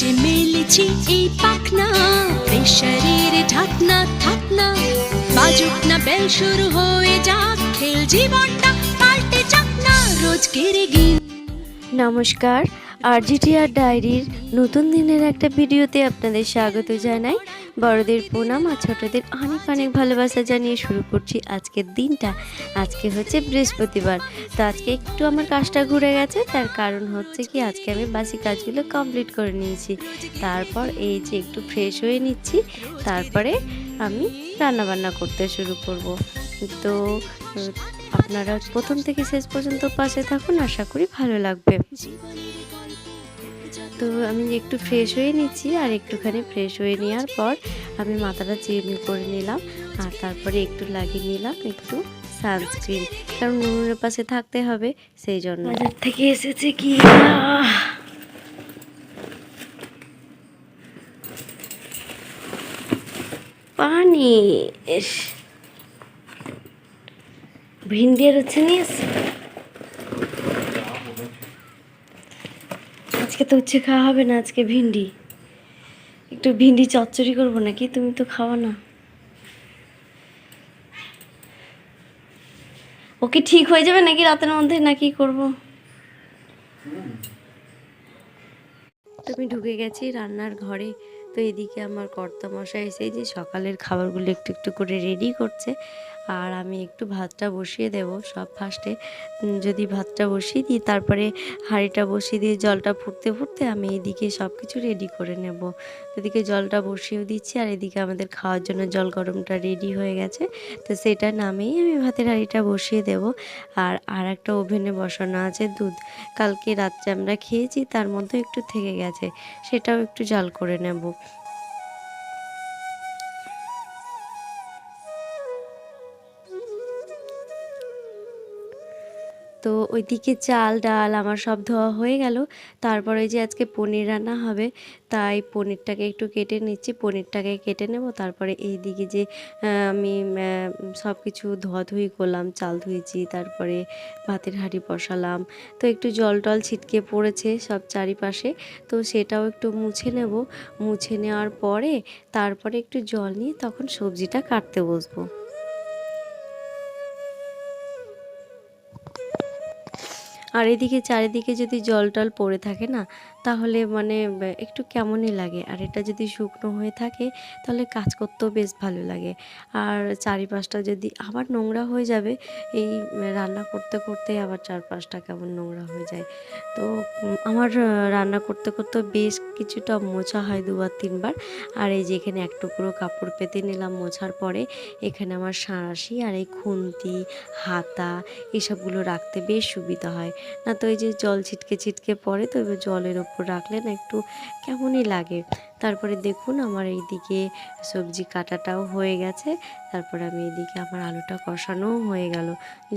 যে মেলেছি এই পাখনা শরীর ঢাকনা থাকনা বাজুক না বেল শুরু হয়ে যাক, খেল জীবনটা পাল্টে যাক না কেড়ে গিন নমস্কার আরজিটিআর ডায়েরির নতুন দিনের একটা ভিডিওতে আপনাদের স্বাগত জানাই। বড়দের প্রণাম আর ছোটদের অনেক অনেক ভালোবাসা জানিয়ে শুরু করছি আজকের দিনটা। আজকে হচ্ছে বৃহস্পতিবার। তো আজকে একটু আমার কাজটা ঘুরে গেছে, তার কারণ হচ্ছে কি, আজকে আমি বাসি কাজগুলো কমপ্লিট করে নিয়েছি। তারপর এই যে একটু ফ্রেশ হয়ে নিচ্ছি, তারপরে আমি রান্নাবান্না করতে শুরু করব। তো আপনারা প্রথম থেকে শেষ পর্যন্ত পাশে থাকুন, আশা করি ভালো লাগবে। তো আমি একটু ফ্রেশ হয়ে নিচ্ছি আর একটুখানি ফ্রেশ হয়ে নেওয়ার পর আমি মাথাটা চিরনি করে নিলাম আর তারপরে একটু লাগিয়ে নিলাম একটু সানস্ক্রিন কারণ নুনের পাশে থাকতে হবে, সেই জন্য। বাজার থেকে এসেছে কি? পানি ভিন্ডি আর হচ্ছে নিয়ে। আজকে তো উচ্ছে খাওয়া হবে না, আজকে ভিন্ডি। একটু ভিন্ডি চচ্চড়ি করব নাকি? তুমি তো খাওয়া না। ওকে ঠিক হয়ে যাবে নাকি রাতের মধ্যে নাকি করব? তুমি ঢুকে গেছি রান্নার ঘরে। তো এদিকে আমার কর্তা মশাই এসে যে সকালের খাবারগুলো একটু একটু করে রেডি করছে। আর আমি একটু ভাতটা বসিয়ে দেব সব ফার্স্টে। যদি ভাতটা বসিয়ে দিই, তারপরে হাঁড়িটা বসিয়ে দিয়ে জলটা ফুটতে ফুটতে আমি এদিকে সব কিছু রেডি করে নেব। এদিকে জলটা বসিয়েও দিচ্ছি আর এদিকে আমাদের খাওয়ার জন্য জল গরমটা রেডি হয়ে গেছে। তো সেটা নামেই আমি ভাতের হাঁড়িটা বসিয়ে দেব। আর আর একটা ওভেনে বসানো আছে দুধ। কালকে রাত্রে আমরা খেয়েছি, তার মধ্যে একটু থেকে গেছে, সেটাও একটু জাল করে নেব। তো ওইদিকে চাল, ডাল আমার সব ধোয়া হয়ে গেল। তারপরে যে আজকে পনির রান্না হবে, তাই পনিরটাকে একটু কেটে নিচ্ছি। পনিরটাকে কেটে নেব, তারপরে এই দিকে যে আমি সব কিছু ধোয়াধুয়ি করলাম, চাল ধুয়েছি, তারপরে ভাতের হাঁড়ি বসালাম। তো একটু জল টল ছিটকে পড়েছে সব চারিপাশে, তো সেটাও একটু মুছে নেব। মুছে নেওয়ার পরে তারপরে একটু জল নিয়ে তখন সবজিটা কাটতে বসবো। আর এদিকে চারিদিকে যদি জল টল পড়ে থাকে না, তাহলে মানে একটু কেমনই লাগে। আর এটা যদি শুকনো হয়ে থাকে, তাহলে কাজ করতেও বেশ ভালো লাগে। আর চারিপাশটা যদি আবার নোংরা হয়ে যাবে, এই রান্না করতে করতে আবার চারপাশটা কেমন নোংরা হয়ে যায়। তো আমার রান্না করতে করতে বেশ কিছুটা মোছা হয় দুবার তিনবার। আর এই যে এখানে এক টুকরো কাপড় পেতে নিলাম মোছার পরে, এখানে আমার সাঁড়াশি আর এই খুন্তি, হাতা, এসবগুলো রাখতে বেশ সুবিধা হয়। না তো এই যে জল ছিটকে ছিটকে পড়ে তো এবার জলের ওপর রাখলে না একটু কেমনই লাগে। তারপরে দেখুন আমার এইদিকে সবজি কাটাটাও হয়ে গেছে। তারপরে আমি এইদিকে আমার আলুটা কষানোও হয়ে গেল।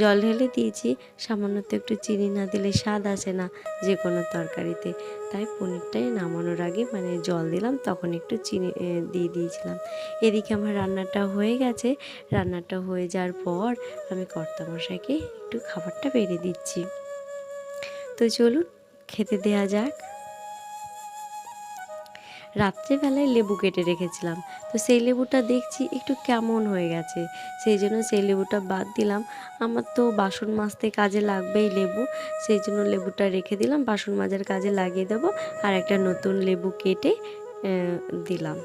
জল ঢেলে দিয়েছি, সামান্য তো একটু চিনি না দিলে স্বাদ আসে না যে কোনো তরকারিতে। তাই পনিরটাই নামানোর আগে মানে জল দিলাম, তখন একটু চিনি দিয়ে দিয়েছিলাম। এদিকে আমার রান্নাটা হয়ে গেছে। রান্নাটা হয়ে যাওয়ার পর আমি কর্তামশাইকে একটু খাবারটা বেড়ে দিচ্ছি। তো চলুন, খেতে দেয়া যাক। রাত্রেবেলায় লেবু কেটে রেখেছিলাম, তো সেই লেবুটা দেখছি একটু কেমন হয়ে গেছে। সেই জন্য সেই লেবুটা বাদ দিলাম। আমার তো বাসন মাজতে কাজে লাগবেই লেবু, সেই জন্য লেবুটা রেখে দিলাম, বাসন মাজার কাজে লাগিয়ে দেবো, আর একটা নতুন লেবু কেটে দিলাম।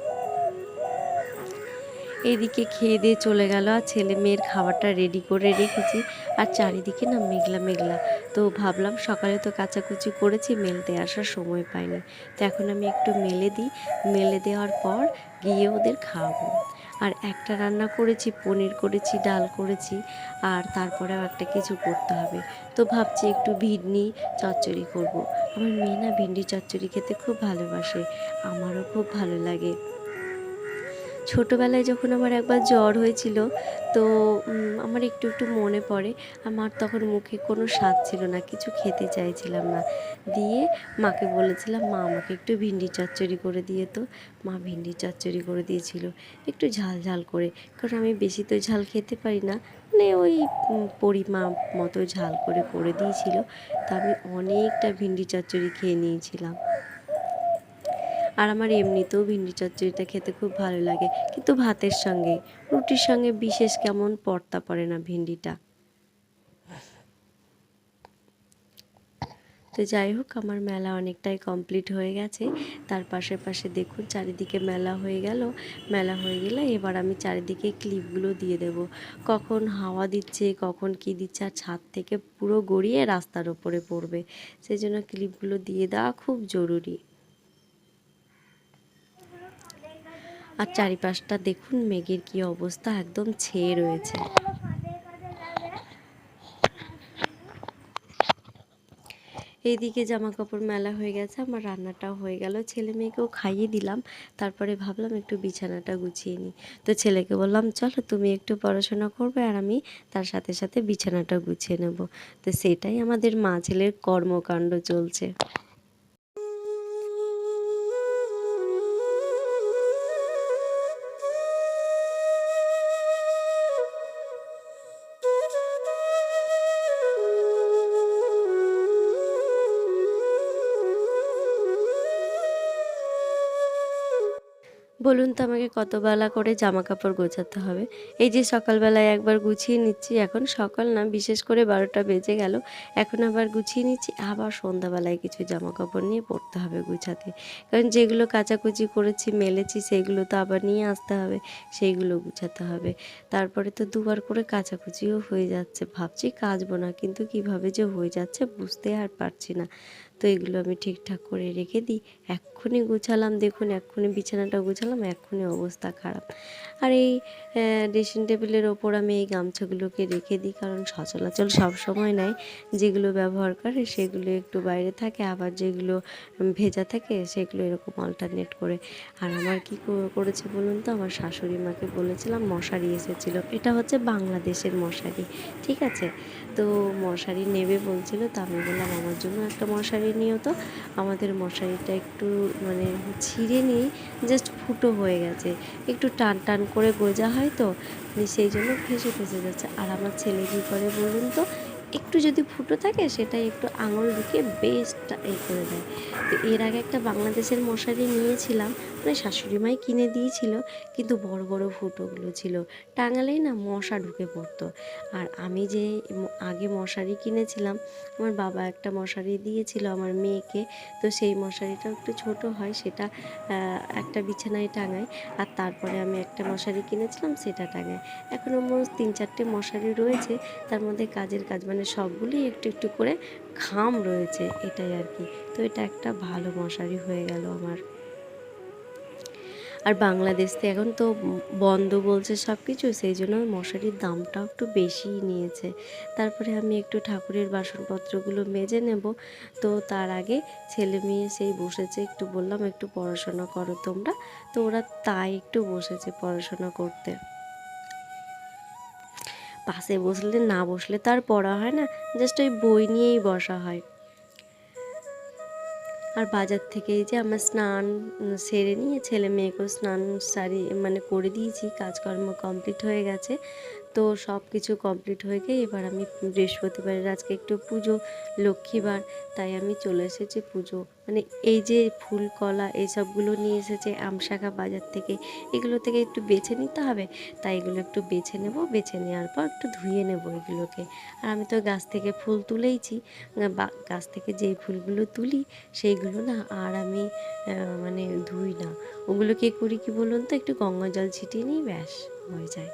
এদিকে খেয়ে দিয়ে চলে গেল আর ছেলে মেয়ের খাবারটা রেডি করে রেখেছি। আর চারিদিকে না মেঘলা মেঘলা। তো ভাবলাম সকালে তো কাচাকুচি করেছি, মেলতে আসার সময় পাইনি। তো এখন আমি একটু মেলে দিই। মেলে দেওয়ার পর গিয়ে ওদের খাওয়াবো। আর একটা রান্না করেছি, পনির করেছি, ডাল করেছি, আর তারপরেও একটা কিছু করতে হবে। তো ভাবছি একটু ভিন্ডি চচ্চড়ি করব। আমার মেয়ে না ভিন্ডি চচ্চড়ি খেতে খুব ভালোবাসে। আমারও খুব ভালো লাগে। ছোটোবেলায় যখন আমার একবার জ্বর হয়েছিল, তো আমার একটু একটু মনে পড়ে। আমার তখন মুখে কোনো স্বাদ ছিল না, কিছু খেতে চাইছিলাম না। দিয়ে মাকে বলেছিলাম, মা, আমাকে একটু ভিন্ডি চচ্চড়ি করে দিয়ে তো। মা ভিন্ডি চচ্চড়ি করে দিয়েছিল, একটু ঝাল ঝাল করে। কারণ আমি বেশি তো ঝাল খেতে পারি না। মানে ওই পরিমাপ মতো ঝাল করে করে দিয়েছিল। তা আমি অনেকটা ভিন্ডি চচ্চড়ি খেয়ে নিয়েছিলাম। আর আমার এমনিতেও ভিন্ডি চচ্চড়িটা খেতে খুব ভালো লাগে, কিন্তু ভাতের সঙ্গে, রুটির সঙ্গে বিশেষ কেমন পর্তা পড়ে না ভিন্ডিটা। তো যাই হোক, আমার মেলা অনেকটাই কমপ্লিট হয়ে গেছে। তার পাশে পাশে দেখুন, চারিদিকে মেলা হয়ে গেল। মেলা হয়ে গেলে এবার আমি চারিদিকে ক্লিপগুলো দিয়ে দেব। কখন হাওয়া দিচ্ছে, কখন কি দিচ্ছে, আর ছাদ থেকে পুরো গড়িয়ে রাস্তার ওপরে পড়বে। সেই জন্য ক্লিপগুলো দিয়ে দেওয়া খুব জরুরি। আর চারিপাশটা দেখুন, মেঘের কি অবস্থা, একদম ছেয়ে রয়েছে। এইদিকে জামা কাপড় মেলা হয়ে গেছে, আমার রান্নাটাও হয়ে গেল। ছেলে মেয়েকেও খাইয়ে দিলাম, তারপরে ভাবলাম একটু বিছানাটা গুছিয়ে নিই। তো ছেলেকে বললাম, চলো তুমি একটু পড়াশোনা করবে আর আমি তার সাথে সাথে বিছানাটা গুছিয়ে নেব। তো সেটাই আমাদের মা ছেলের কর্মকাণ্ড চলছে। বলুন তো আমাকে কত বেলা করে জামা কাপড় গোছাতে হবে? এই যে সকালবেলায় একবার গুছিয়ে নিচ্ছি, এখন সকাল না, বিশেষ করে বারোটা বেজে গেল, এখন আবার গুছিয়ে নিচ্ছি, আবার সন্ধ্যাবেলায় কিছু জামা কাপড় নিয়ে পড়তে হবে গুছাতে। কারণ যেগুলো কাচাকুচি করেছি, মেলেছি, সেগুলো তো আবার নিয়ে আসতে হবে, সেইগুলো গুছাতে হবে। তারপরে তো দুবার করে কাচাকুচিও হয়ে যাচ্ছে, ভাবছি কাচবো না, কিন্তু কীভাবে যে হয়ে যাচ্ছে বুঝতে আর পারছি না। তো এগুলো আমি ঠিকঠাক করে রেখে দিই। এক্ষুনি গুছালাম, দেখুন এক্ষুনি বিছানাটা গুছালাম, এক্ষুনি অবস্থা খারাপ। আর এই ড্রেসিং টেবিলের ওপর আমি এই গামছাগুলোকে রেখে দিই, কারণ সচরাচর সব সময় নয়। যেগুলো ব্যবহার করে সেগুলো একটু বাইরে থাকে, আবার যেগুলো ভেজা থাকে সেগুলো এরকম অল্টারনেট করে। আর আমার কি, করেছে বলুন তো? আমার শাশুড়ি মাকে বলেছিলাম, মশারি এসেছিল। এটা হচ্ছে বাংলাদেশের মশারি, ঠিক আছে? তো মশারি নেবে বলছিল, তো আমি বললাম, আমার জন্য একটা মশারি নিও তো। আমাদের মশারিটা একটু মানে ছিঁড়ে নিয়ে জাস্ট ফুটো হয়ে গেছে। একটু টান টান করে গোজা হয় তো সেই জন্য ফেসে ফেসে যাচ্ছে। আর আমার ছেলে কী করে বলুন তো, একটু যদি ফুটো থাকে, সেটাই একটু আঙুল ঢুকিয়ে বেস্ট এ করে দেয়। তো এর আগে একটা বাংলাদেশের মশারি নিয়েছিলাম মানে শাশুড়ি মাই কিনে দিয়েছিল, কিন্তু বড় বড় ফুটোগুলো ছিল। টাঙালেই না মশা ঢুকে পড়তো। আর আমি যে আগে মশারি কিনেছিলাম, আমার বাবা একটা মশারি দিয়েছিল আমার মেয়েকে। তো সেই মশারিটাও একটু ছোট হয়, সেটা একটা বিছানায় টাঙায়। আর তারপরে আমি একটা মশারি কিনেছিলাম, সেটা টাঙায়। এখনও মোট তিন চারটে মশারি রয়েছে, তার মধ্যে কাজের কাজ মানে সবগুলোই একটু একটু করে খাম রয়েছে, এটাই আর কি। তো এটা একটা ভালো মশারি হয়ে গেল আমার। আর বাংলাদেশ এখন তো বন্ধ বলছে সব কিছু সেই জন্য মশারির দামটাও একটু বেশিই নিয়েছে। তারপরে আমি একটু ঠাকুরের বাসনপত্রগুলো মেজে নেব। তো তার আগে ছেলে মেয়ে সেই বসেছে, একটু বললাম, একটু পড়াশোনা করো তোমরা। তো ওরা তাই একটু বসেছে পড়াশোনা করতে। পাশে বসলে না বসলে তো আর পড়া হয় না জাস্ট ওই বই নিয়েই বসা হয়। আর বাজার থেকে এই যে আমার স্নান সেরে নিয়ে ছেলে মেয়েকেও স্নান সারি মানে করে দিয়েছি, কাজকর্ম কমপ্লিট হয়ে গেছে। তো সব কিছু কমপ্লিট হয়ে গিয়ে এবার আমি বৃহস্পতিবারের আজকে একটু পুজো, লক্ষ্মীবার, তাই আমি চলে এসেছি পুজো। মানে এই যে ফুল, কলা এইসবগুলো নিয়ে এসেছে আমশাখা বাজার থেকে, এগুলো থেকে একটু বেছে নিতে হবে। তাই এগুলো একটু বেছে নেব, বেছে নেওয়ার পর একটু ধুয়ে নেব এগুলোকে। আর আমি তো গাছ থেকে ফুল তুলেইছি গাছ থেকে যেই ফুলগুলো তুলি সেইগুলো না আর আমি মানে ধুই না। ওগুলোকে করি কি বলুন তো, একটু গঙ্গা জল ছিটিয়ে নিই, ব্যাস, হয়ে যায়।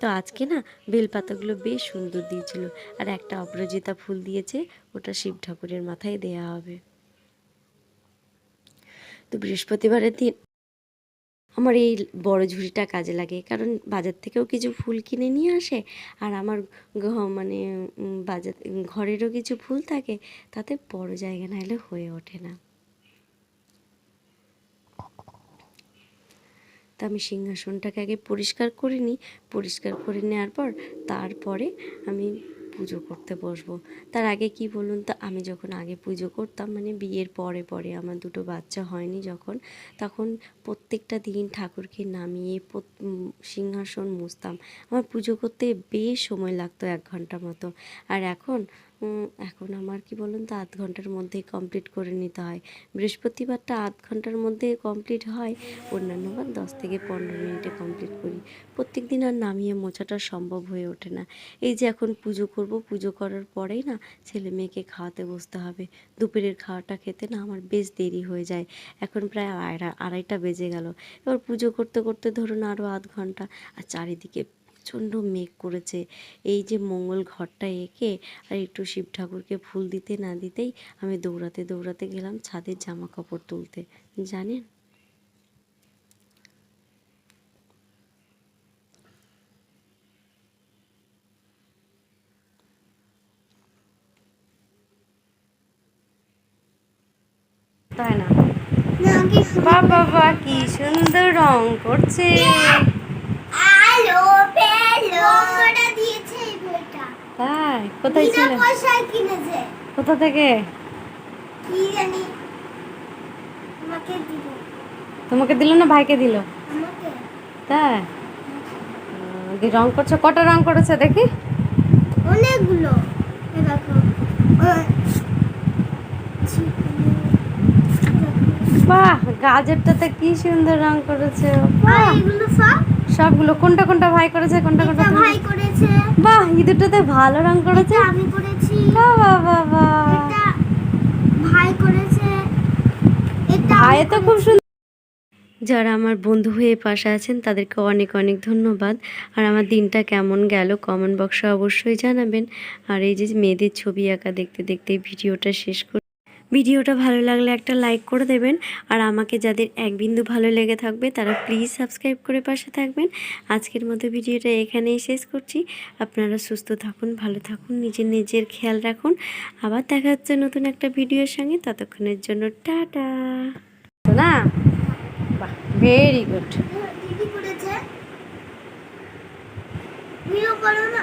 তো আজকে না বেলপাতাগুলো বেশ সুন্দর দিয়েছিল আর একটা অপরাজিতা ফুল দিয়েছে, ওটা শিব ঠাকুরের মাথায় দেয়া হবে। তো বৃহস্পতিবারের দিন আমার এই বড় ঝুড়িটা কাজে লাগে, কারণ বাজার থেকেও কিছু ফুল কিনে নিয়ে আসে আর আমার মানে বাজার, ঘরেরও কিছু ফুল থাকে, তাতে বড় জায়গা না হলে হয়ে ওঠে না। তা আমি সিংহাসনটাকে আগে পরিষ্কার করে নিই। পরিষ্কার করে নেওয়ার পর তারপরে আমি পুজো করতে বসবো। তার আগে কি বলুন তো, আমি যখন আগে পুজো করতাম মানে বিয়ের পরে পরে, আমার দুটো বাচ্চা হয়নি যখন, তখন প্রত্যেকটা দিন ঠাকুরকে নামিয়ে সিংহাসন মুছতাম। আমার পুজো করতে বেশ সময় লাগতো এক ঘণ্টা মতো। আর এখন এখন আমার কি বলুন তো, আধ ঘণ্টার মধ্যেই কমপ্লিট করে নিতে হয়। বৃহস্পতিবারটা আধ ঘণ্টার মধ্যে কমপ্লিট হয়। অন্যান্য বার দশ থেকে পনেরো মিনিটে কমপ্লিট করি। প্রত্যেক দিন আর নামিয়ে মোছাটা সম্ভব হয়ে ওঠে না। এই যে এখন পুজো করব, পুজো করার পরেই না ছেলে মেয়েকে খাওয়াতে বসতে হবে। দুপুরের খাওয়াটা খেতে না আমার বেশ দেরি হয়ে যায়। এখন প্রায় আড়াইটা বেজে গেল। এবার পুজো করতে করতে ধরুন আরও আধ ঘণ্টা, আর চারিদিকে প্রচণ্ড মেঘ করেছে। এই যে মঙ্গল ঘরটা এঁকে আর একটু শিব ঠাকুরকে ফুল দিতে না দিতেই আমি দৌড়াতে দৌড়াতে গেলাম ছাদের জামা কাপড় তুলতে। জানেন? তাই না? বাবা বাবা কি সুন্দর রং করছে আলো পেল ওটা দিয়েছে এই বইটা তাই? কোথায় ছিল? কোথা থেকে? কি জানি তোমাকে দিল না ভাইকে দিল? তাই? রং করছ? কটা রং করেছে দেখি? অনেকগুলো। বাহ গাজরটাতে কি সুন্দর রং করেছে। বাহ। এগুলো সব সবগুলো কোনটা কোনটা ভাই করেছে কোনটা কোনটা ভাই করেছে। বাহ ইঁদুরটাতে ভালো রং করেছে। আমি করেছি। বাহ বাহ বাহ বাহ। এটা ভাই করেছে। এটা ভাই তো খুব সুন্দর। যারা আমার বন্ধু হয়ে পাশে আছেন তাদেরকে অনেক অনেক ধন্যবাদ। আর আমার দিনটা কেমন গেল কমেন্ট বক্সে অবশ্যই জানাবেন। আর এই যে মেয়েদের ছবি আঁকা দেখতে দেখতে ভিডিওটা শেষ করি ভিডিওটা ভালো লাগলে একটা লাইক করে দেবেন। আর আমাকে যাদের এক বিন্দু ভালো লেগে থাকবে তারা প্লিজ সাবস্ক্রাইব করে পাশে থাকবেন। আজকের মতো ভিডিওটা এখানেই শেষ করছি। আপনারা সুস্থ থাকুন ভালো থাকুন নিজের নিজের খেয়াল রাখুন। আবার দেখা হচ্ছে নতুন একটা ভিডিওর সঙ্গে। ততক্ষণের জন্য টাটা। না ভেরি গুড করো না।